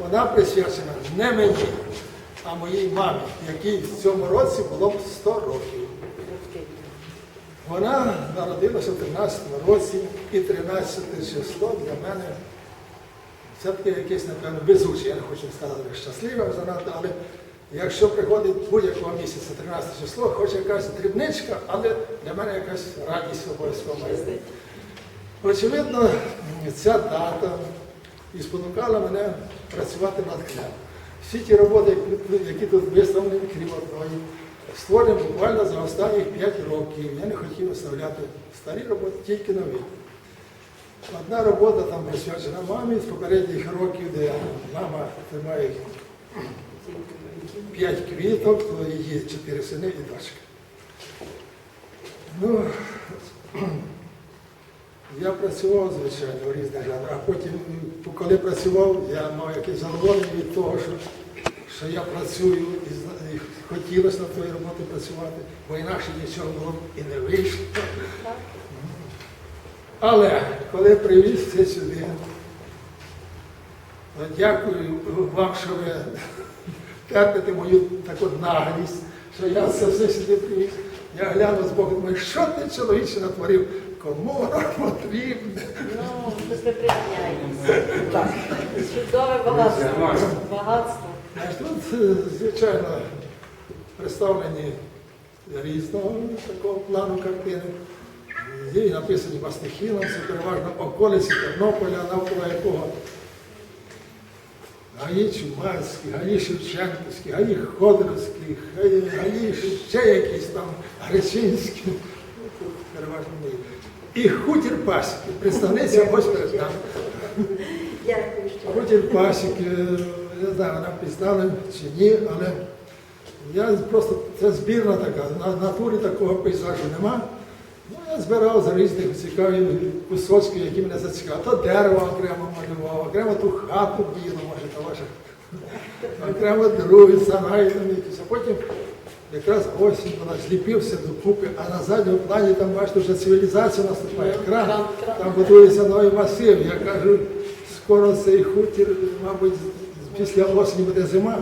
Вона присвячена не мені, а моїй мамі, якій в цьому році було б 100 років. Вона народилася в 13-му році, і 13 число для мене все-таки якесь, напевно, безуче. Я не хочу сказати щасливе занадто, але якщо приходить будь-якого місяця 13 число, хоч якась дрібничка, але для мене якась радість обов'язково має. Очевидно, ця дата і спонукала мене працювати над книгою. Всі ті роботи, які- тут виставлені, крім одної, створені буквально за останні 5 років. Я не хотів виставляти старі роботи, тільки нові. Одна робота там присвячена мамі з попередніх років, де мама тримає п'ять квіток, то її чотири сини і дочка. Ну, я працював, звичайно, у різних жанрах, а потім, коли працював, я мав якесь задоволення від того, що, що я працюю і, і хотілося на твоїй роботі працювати, бо інакше нічого було і не вийшло. Але коли привіз це сюди, то дякую вам, що ви терпите мою таку наглість, що я це все сюди привіз. Я глянув з Богу, думаю, що ти чоловіче натворив? Кому воно потрібне? Ну, ми себе прияняємося. Чудове багатство. Багатство. Тут, е, звичайно, представлені різного такого плану картини. Є написані Мастихіном, це переважно околиці Тернополя, навколо якого гаї Чумацькі, гаї Шевченківські, гаї Ходорівські, гаї, гаї ще якісь там Гречинські. Ну, тут переважно мої. І хутір Пасіки, представниця ось перед нами. Хутір Пасіки, не знаю, вона представлена чи ні, але я просто, це збірна така, на натурі такого пейзажу нема. Ну, я збирав з різних цікавих кусочків, які мене зацікавили. То дерево окремо малював, окремо ту хату білу, може, то ваша. Окремо другий сарай там якийсь. А потім якраз осінь вона зліпився докупи, а на задньому плані там, бачите, вже цивілізація наступає. Кран, там будується новий масив. Я кажу, скоро цей хутір, мабуть, після осені буде зима.